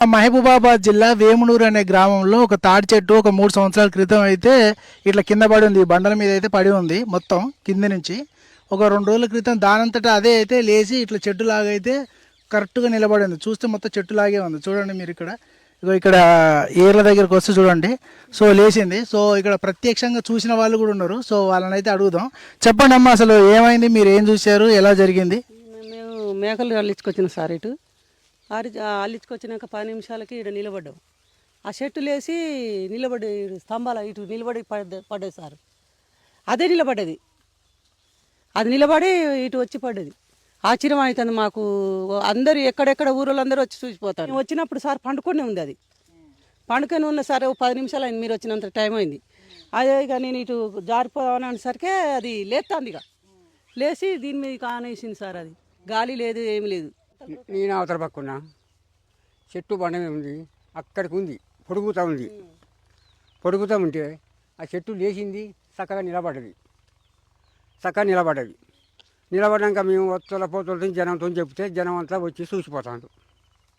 మహబూబాబాద్ జిల్లా వేమునూరు అనే గ్రామంలో ఒక తాడి చెట్టు ఒక మూడు సంవత్సరాల క్రితం అయితే ఇట్లా కింద పడి ఉంది బండల మీద అయితే పడి ఉంది మొత్తం కింద నుంచి. ఒక రెండు రోజుల క్రితం దానంతటా అదే అయితే లేచి ఇట్లా చెట్టు లాగా అయితే కరెక్ట్గా నిలబడి ఉంది. చూస్తే మొత్తం చెట్టు లాగే ఉంది. చూడండి మీరు ఇక్కడ. ఇగో ఇక్కడ ఏర్ల దగ్గరకు వస్తే చూడండి. సో లేచింది. సో ఇక్కడ ప్రత్యక్షంగా చూసిన వాళ్ళు కూడా ఉన్నారు. సో వాళ్ళని అయితే అడుగుదాం. చెప్పండి అమ్మా అసలు ఏమైంది? మీరు ఏం చూశారు? ఎలా జరిగింది? మేము మేకలు అల్లించుకొచ్చిన సార్ ఇటు. అరి అల్లించుకొచ్చినాక పది నిమిషాలకి ఇక్కడ నిలబడ్డాం. ఆ చెట్టు లేసి నిలబడి స్తంభాల ఇటు నిలబడి పడ్డ పడ్డది సార్. అదే నిలబడ్డది. అది నిలబడి ఇటు వచ్చి పడ్డది. ఆశ్చర్యం అవుతుంది మాకు. అందరూ ఎక్కడెక్కడ ఊరోళ్ళు అందరూ వచ్చి చూసిపోతారు. వచ్చినప్పుడు సార్ పండుకొని ఉంది అది. పండుకొని ఉన్న సరే పది నిమిషాలు అయింది మీరు వచ్చినంత టైం అయింది. అదే ఇక నేను ఇటు జారిపోదామని అనేసరికి అది లేస్తుంది ఇక లేచి దీని మీద కానేసింది సార్ అది. గాలి లేదు ఏమి లేదు. నేను అవతల పక్కున్నా చెట్టు బండ మీద ఉంది. అక్కడికి ఉంది. పొడుగుతూ ఉంది. పొడుగుతూ ఉంటే ఆ చెట్టు లేచింది చక్కగా నిలబడ్డది. చక్కగా నిలబడ్డది. నిలబడ్డాక మేము వత్తుల పోతులతో జనంతో చెప్తే జనం అంతా వచ్చి చూసిపోతాడు